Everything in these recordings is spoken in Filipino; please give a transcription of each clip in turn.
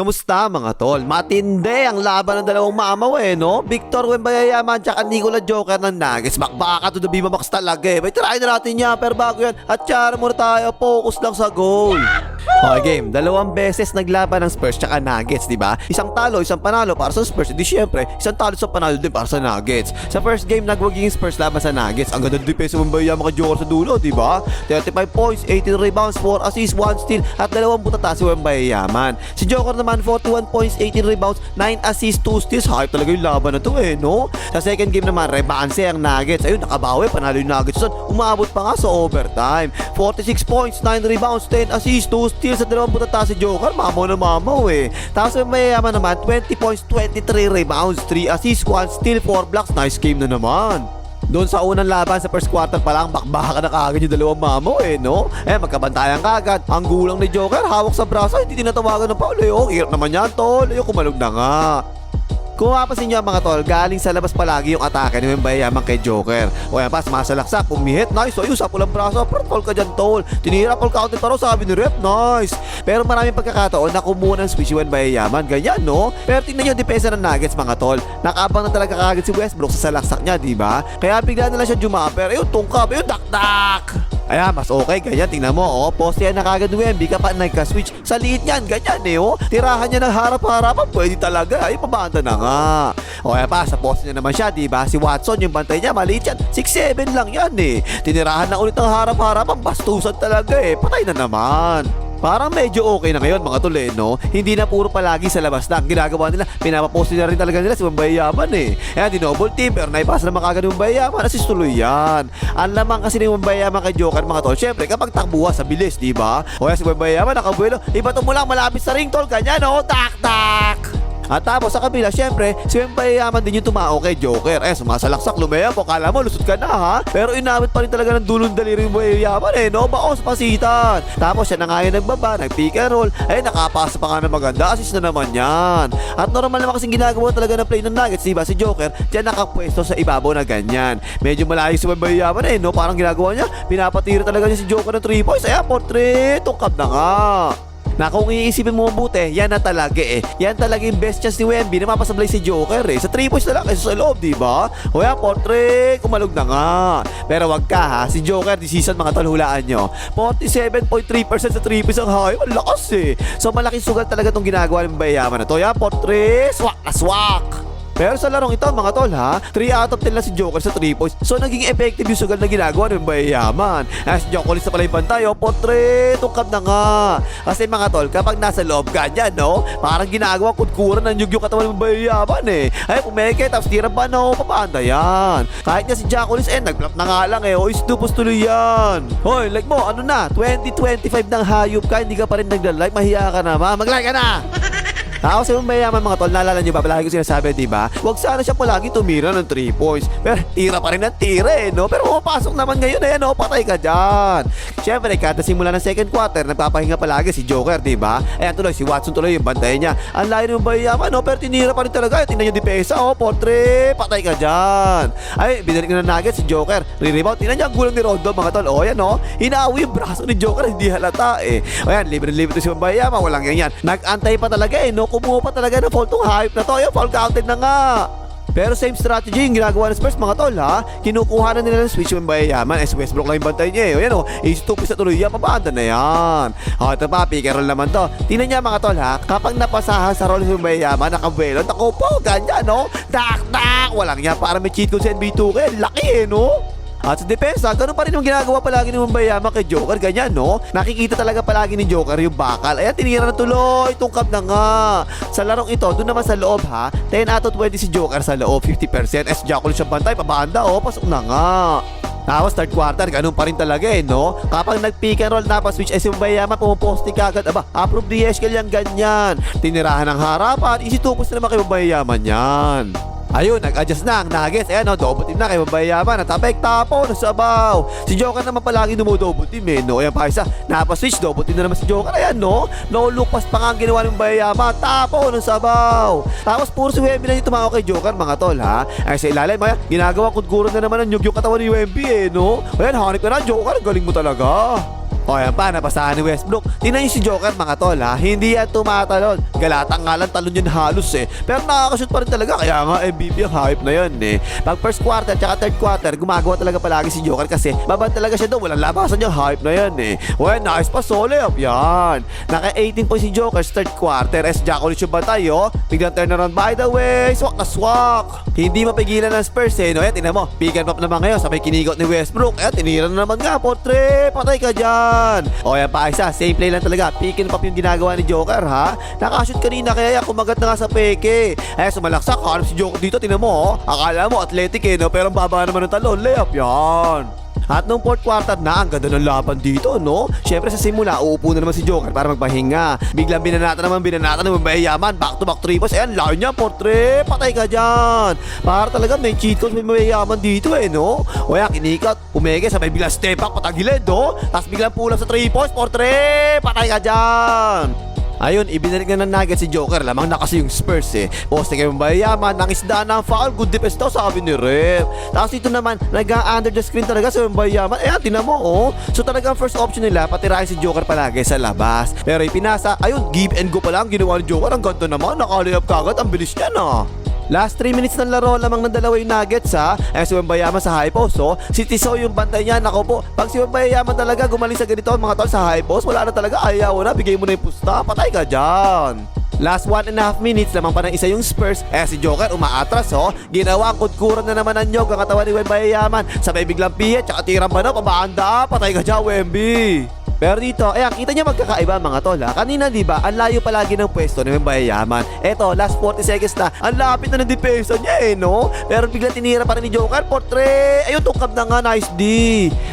Kamusta mga tol? Matindi ang laban ng dalawang mamaw eh, no? Victor Wembayayaman tsaka Nicola Joker ng Nuggets. Bakbaka to the Bima Max talaga eh. May try na natin yan, pero bago yan, at tsara muna tayo, focus lang sa goal. Okay, game. Dalawang beses naglaban ng Spurs tsaka Nuggets, di ba? Isang talo, isang panalo para sa Spurs. Di syempre, isang talo sa panalo din para sa Nuggets. Sa first game, nagwaging Spurs laban sa Nuggets. Ang ganda ng depensa ng Wembayayaman kay Joker sa dulo, di ba? 35 points, 18 rebounds, 4 assists, 1 steal, at dalawang butata si Wembayayaman. Si Joker naman 41 points, 18 rebounds, 9 assists, 2 steals. Hype talaga yung laban na to eh, no? Sa second game naman, rebanse ang Nuggets. Ayun, nakabawi, panalo yung Nuggets doon. Umabot pa nga sa overtime. 46 points, 9 rebounds, 10 assists, 2 steals, at dalawang butata si Joker. Mamaw na mamaw eh. Tapos may mayayaman naman, 20 points, 23 rebounds, 3 assists, 1 steal, 4 blocks. Nice game na naman. Doon sa unang laban sa first quarter pa lang, bakbaka na kaagad yung dalawang mamo eh, no? Eh, magkabantayan kagad. Ang gulang ni Joker, hawak sa braso, hindi tinatawagan ng foul eh. Oh, hirap naman yan, tol. Ayun, kumalog na nga. Kung mapapansin nyo mga tol, galing sa labas palagi yung atake ni Wembayaman kay Joker. O yan pa, sumasalaksak, pumihit, nice. O sa pulang braso, pero foul ka dyan tol. Tinira, call counted pa raw, sabi ni Rep, nice. Pero maraming pagkakataon na kumuha ng switch si Wembayaman, ganyan no? Pero tingnan nyo depensa ng Nuggets mga tol. Nakabang na talaga kagad si Westbrook sa salaksak niya, di ba? Kaya bigla na lang siya jumaper, ayun, tungkap, ayun, dakdak. Ayan, mas okay, ganyan, tingnan mo, oh, poste yan na kagad Wemby, kapag nagka-switch, sa liit yan, ganyan eh, oh, tirahan niya ng harap-harapan, pwede talaga, ay, pabanda na nga. O, ayan pa, sa poste niya naman siya, di ba, si Watson, yung bantay niya, maliit yan, 6'7 lang yan eh, tinirahan na ulit ng harap-harapan, bastusan talaga eh, patay na naman. Parang medyo okay na ngayon mga tol eh, no? Hindi na puro palagi sa labas lang. Ginagawa nila, pinapapost nila rin talaga nila si Wembayaman eh. Kaya di double team, pero naipasa naman kagad yung Wembayaman. Assist tuloy yan. Ang lamang kasi ni Wembayaman kay Joker mga tol. Siyempre, kapag takbuha sa bilis, di ba? O kaya si Wembayaman, nakabuelo. Ibato mo lang malapit sa ring tol. Ganyan, no? Tak, tak! At tapos sa kabila, syempre, si Wembayaman din yung tumao kay Joker. Eh, sumasalaksak, lumaya mo, kala mo, lusot ka na ha. Pero inabot pa rin talaga ng dulong daliri yung Wembayaman eh, no? Baos pasitan. Tapos siya na nga yung nagbaba, nag-pick and roll. Ay, nakapasa pa nga ng maganda, assist na naman yan. At normal naman kasing ginagawa talaga ng play ng Nuggets, diba? Si Joker, dyan nakapwesto sa ibabaw na ganyan. Medyo malayo si Wembayaman eh, no? Parang ginagawa niya, pinapatira talaga niya si Joker ng 3 points. Ayan, portrait, tungkap na nga. Na kung iisipin mo mabuti, yan na talaga eh. Yan talaga yung best chance ni Wemby na mapasablay si Joker eh. Sa 3 points na lang kaysa sa loob, di ba? O yan, portrait, kumalog na nga. Pero wag ka ha, si Joker, this season mga tol, hulaan nyo. 47.3% sa 3 points ang high. Ang lakas eh. So malaking sugal talaga tong ginagawa ng bayaman na to. Yan, portrait, swak na swak. Pero sa larong ito mga tol ha, 3 out of 10 lang si Joker sa 3 points. So naging effective yung sugal na ginagawa ng Bayaman. As Jokolis na pala yung bantay, oh, potre, tungkap na nga. Kasi mga tol, kapag nasa loob ka dyan, no, parang ginagawa kutkuran ng yung katawan ng Bayaman eh. Ay, pumeke, tapos tira ba, no, papanda yan. Kahit nga si Jokolis, eh, nagplap na nga lang eh, oh, istupos tuloy yan. Hoy, like mo, ano na, 2025 ng hayop ka, hindi ka pa rin nagla-like, mahiya ka na, ma, mag-like ka na. Ako sa mayaman mga tol, naalala nyo ba, palagi ko sinasabi, di ba? Huwag sana siya palagi tumira ng 3 points. Pero tira pa rin ng tira eh, no? Pero pumapasok naman ngayon eh, no? Patay ka dyan. Siyempre, kada simula ng second quarter, nagpapahinga palagi si Joker, di ba? Ayan tuloy, si Watson tuloy yung bantay niya. Ang layo ng bayaman, no? Pero tinira pa rin talaga. Tingnan yung depensa, oh, portre, patay ka dyan. Ay, binalik na ng Nuggets si Joker. Re-rebound, tingnan niya ang gulang ni Rondo, mga tol. O, yan, no? Hinaawi yung braso ni Joker, hindi halata eh. O libre-libre to si Bayama, walang ganyan. Nag-antay pa talaga eh, no? Kumuha pa talaga ng foul tong hype na to. Yung foul counted na nga. Pero same strategy yung ginagawa ng Spurs mga tol ha. Kinukuha na nila ng switch yung bayayaman. Eh si Westbrook lang yung bantay niya eh. O yan o. Two piece na tuloy yan. Pabanda na yan. O ito pa. Pick naman to. Tingnan niya mga tol ha. Kapag napasahan sa roll yung bayayaman, nakabuelo. Tako po. Ganyan no. Tak tak. Walang yan. Para may cheat code sa NBA2K. Laki eh no. At sa depensa, ganun pa rin yung ginagawa palagi ni Mumbayama kay Joker. Ganyan, no? Nakikita talaga palagi ni Joker yung bakal. Ayan, tinira na tuloy. Tungkap na nga. Sa larong ito, doon naman sa loob, ha? 10 out of 20 si Joker sa loob. 50%. Es Jackal siya bantay. Pabanda, oh. Pasok na nga. Tapos third quarter, ganun pa rin talaga eh, no? Kapag nag-pick and roll na pa switch, eh si Mbayama pumuposti kagad. Aba, approve the Eskel yan, ganyan. Tinirahan ng harapan, easy tupos na naman kay Mbayaman yan. Ayun, nag-adjust na ang Nuggets. Ayan, no, double team na kay Babayaman. At apek tapo, nasabaw. Si Joker naman palagi dumo-double team eh, no? Ayan pa isa, napaswitch, double team na naman si Joker. Ayan, no? No look pass pa nga ang ginawa ng Babayaman. Tapo, nasabaw. Tapos puro si Wemby na yung tumawa kay Joker, mga tol, ha? Ay, sa ilalim, ayan, ginagawa kudguran na naman ng yung katawan ni Wemby eh, no? Ayan, hanip ka na, Joker. Galing mo talaga. O yan pa, napasahan ni Westbrook. Tingnan niyo si Joker mga tol ha. Hindi yan tumatalon. Galatang nga lang talon yun halos eh. Pero nakakashoot pa rin talaga. Kaya nga MVP ang hype na yun eh. Pag first quarter tsaka third quarter, gumagawa talaga palagi si Joker kasi baban talaga siya doon. Walang labasan yung hype na yan eh. Well, nice pa solo up. Yan. Naka 18 points si Joker sa third quarter. Es Jack ulit yung batay oh. Biglang turnaround by the way. Swak na swak. Hindi mapigilan ng Spurs eh. No? Yan, tingnan mo. Pick and pop naman ngayon. Sabay kinigot ni Westbrook. Eh, tinira na naman nga. Portre. Patay ka dyan. O yan pa isa. Same play lang talaga. Pick and pop yung ginagawa ni Joker ha. Nakashoot kanina kaya yan kumagat na nga sa peke. Eh, sumalaksak. Hanap si Joker dito. Tingnan mo oh. Akala mo athletic eh no. Pero ang baba naman ng talon. Layup yan. At nung fourth quarter na, ang ganda ng laban dito, no? Siyempre sa simula, uupo na naman si Joker para magpahinga. Biglang binanata naman, binanata naman, mayayaman. Back to back three points. Ayan, layo niya, portre. Patay ka dyan. Para talaga may cheat codes, may mayayaman dito eh, no? O yan, kinikat, pumege, sabay biglang step back, patagilid, no? Tapos biglang pull up sa three points, portre. Patay ka dyan. Ayun, ibinalik na ng Nuggets si Joker. Lamang na kasi yung Spurs eh. Poste kayo mayayaman, ng isda ng foul. Good defense daw, sabi ni Rep. Tapos dito naman, nag-under the screen talaga sa mayayaman. Eh, tinan mo, oh. So talagang first option nila, patirahin si Joker palagi sa labas. Pero ipinasa, ayun, give and go pa lang ginawa ni Joker. Ang ganda naman, nakalayap kagad. Ang bilis niya na. Last 3 minutes ng laro lamang ng dalawa yung Nuggets ha. Eh si Wembayama sa high post oh. Si Tiso yung bantay niya. Nako po. Pag si Wembayama talaga gumaling sa ganito mga tol sa high post, wala na talaga. Ayaw na. Bigay mo na yung pusta. Patay ka dyan. Last one and a half minutes lamang pa ng isa yung Spurs eh si Joker umaatras oh ginawa ang kudkuran na naman ng nyog ang katawan ni Wembayaman sabay biglang pihet tsaka tirang ba na pabanda patay ka dyan Wemby pero dito, ayan, kita niyo magkakaiba mga tol ha. Kanina di ba, ang layo palagi ng pwesto ni Wembayaman. Eto, last 40 seconds na, ang lapit na ng depensa niya eh, no? Pero biglang tinira pa rin ni Joker, portre! Ayun, tungkap na nga, nice D.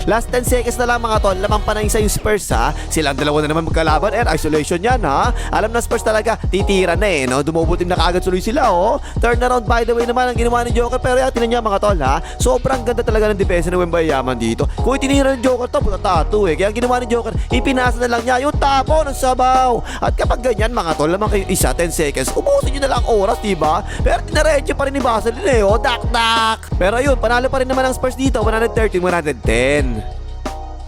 Last 10 seconds na lang mga tol, lamang pa na isa yung Spurs ha. Silang dalawa na naman magkalaban, and isolation yan ha. Alam na Spurs talaga, titira na eh, no? Dumubul team na kaagad tuloy sila, oh. Turnaround by the way naman ang ginawa ni Joker, pero yan, tinan niya mga tol ha. Sobrang ganda talaga ng depensa ni Wembayaman dito. Kung itinira ni Joker to, puta tattoo eh. Kaya ang ginawa ni Joker, ipinasa na lang niya yung tapo ng sabaw. At kapag ganyan mga tol, lamang kayo isa, 10 seconds, ubusin nyo na lang ang oras, diba? Pero tinaretso pa rin ni Baselin eh, oh, dak dak. Pero yun, panalo pa rin naman ang Spurs dito, 113-110.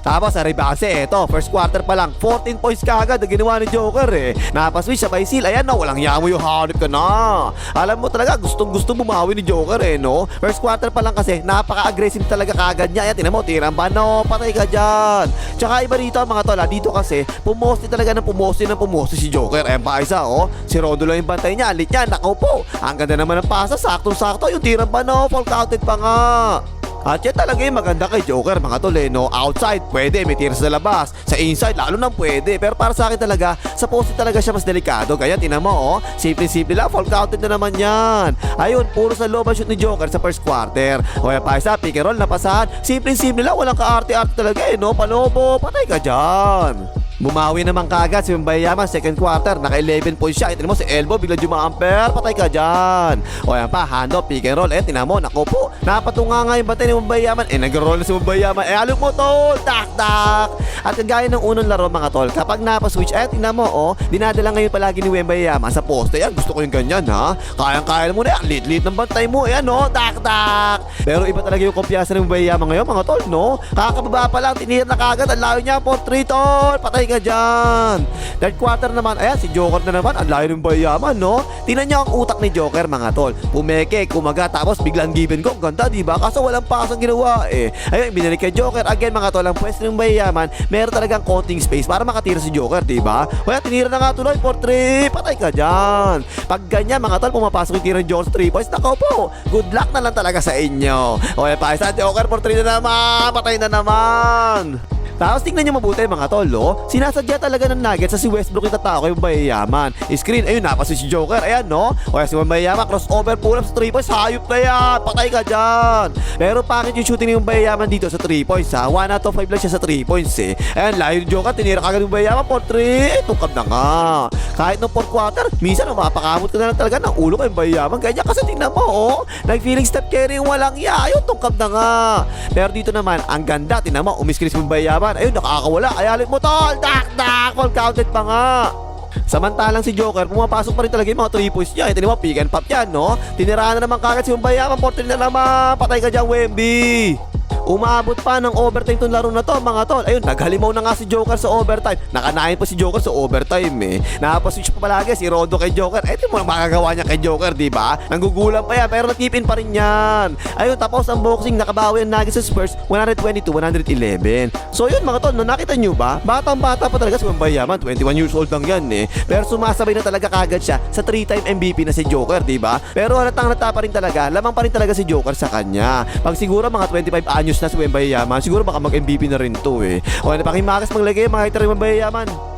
Tapos sa rebase, eto, first quarter pa lang, 14 points kagad ang ginawa ni Joker eh. Napaswitch sa Baisil, ayan na, walang yamo yung hanip ka na. Alam mo talaga, gustong gusto bumawi ni Joker eh, no? First quarter pa lang kasi, napaka-aggressive talaga kagad niya. Ayan, tinan mo, tirang ba, no? Patay ka dyan. Tsaka iba dito mga tol, ah, dito kasi, pumoste talaga ng pumoste ng pumoste si Joker. Ayan pa isa, oh. Si lang yung bantay niya, alit niya, nakaw po. Ang ganda naman ng pasa, saktong-sakto, yung tirang ba, no? Fall counted pa nga. At yan talaga yung maganda kay Joker mga tol eh, no? Outside, pwede, may tira sa labas. Sa inside, lalo nang pwede. Pero para sa akin talaga, sa poste talaga siya mas delikado. Kaya tinan mo, oh, simple-simple lang, fall counted na naman yan. Ayun, puro sa ang shoot ni Joker sa first quarter. O yan pa isa, pick and roll, napasahan. Simple-simple lang, walang kaarte-arte talaga eh, no? Palobo, patay ka dyan. Bumawi naman kagad si Mbayaman second quarter, naka 11 points siya. Itinan mo si Elbow, bigla jumamper, patay ka dyan. O yan pa, handoff, pick and roll. Eh, tinan mo, naku po, napatunga nga yung batay ni Mbayaman. Eh, nag-roll na si Mbayaman. Eh, alok mo tol, tak tak. At kagaya ng unang laro mga tol, kapag napaswitch, eh, tinan mo, oh, dinadala ngayon palagi ni Wembayama sa poste. Yan, gusto ko yung ganyan, ha? Kayang-kaya mo na yan, lit-lit ng bantay mo. Ayan, no, tak tak. Pero iba talaga yung kumpiyansa ni Wembayama ngayon, mga tol, no? Kakababa pa lang, tinira na kagad, ang layo niya po, 3 tol, patay ka dyan. Third quarter naman, ayan, si Joker na naman, ang layo ng bayaman, no? Tingnan niyo ang utak ni Joker, mga tol. Pumeke, kumaga, tapos biglang given ko. Ganda, di ba? Kaso walang pasang ginawa, eh. Ayun, binalik kay Joker. Again, mga tol, ang pwesto ng bayaman, meron talagang konting space para makatira si Joker, di ba? Kaya tinira na nga tuloy for 3. Patay ka dyan. Pag ganyan, mga tol, pumapasok yung tira ni Joker sa 3 points, nakaw po. Good luck na lang talaga sa inyo. Okay, pa isa, Joker for 3 na naman. Patay na naman. Tapos tingnan nyo mabuti mga tol, oh. Sinasadya talaga ng Nuggets sa si Westbrook yung tatao kay Mayayaman. Screen, ayun, napasa si Joker. Ayan, no? O si Mayayaman, crossover, pull up sa 3 points. Hayop na yan. Patay ka dyan. Pero pangit yung shooting ng Mayayaman dito sa 3 points, ha? 1 out of 5 lang siya sa 3 points, eh. Ayan, layo ni Joker. Tinira kagad ng Mayayaman for 3. Eh, tungkab na nga. Kahit no 4 quarter, minsan mapakamot ka na lang talaga ng ulo kay Mayayaman. Ganyan kasi tingnan mo, oh. Nag-feeling step carry yung walang iya. Ayun, tungkab na nga. Pero dito naman, ang ganda. Tingnan mo, umiskris yung Mayayaman. Ayun, nakakawala. Ayalit mo, tol. Dak, dak. Fall counted pa nga. Samantalang si Joker, pumapasok pa rin talaga yung mga 3 points niya. Ito mo, pick and pop yan, no? Tinirahan na naman kagad si Umbayaman, 14 na naman. Patay ka dyan, Wemby. Umabot pa ng overtime tong laro na to mga tol. Ayun, naghalimaw na nga si Joker sa overtime. Nakanain pa si Joker sa overtime eh. Napaswitch pa palagi si Rodo kay Joker. Eh, mo na makagawa niya kay Joker, di ba? Nanggugulang pa yan, pero natipin pa rin yan. Ayun, tapos ang boxing, nakabawi ang Nuggets sa Spurs, 122-111. So yun mga tol, no, nakita nyo ba? Batang bata pa talaga si Wembayaman, 21 years old lang yan eh. Pero sumasabay na talaga kagad siya sa 3-time MVP na si Joker, di ba? Pero halatang halata pa rin talaga, lamang pa rin talaga si Joker sa kanya. Pag siguro mga 25 anyos na si Wembayaman, siguro baka mag-MVP na rin to eh. O, napakimakas maglagay mga hater ng Wembayaman.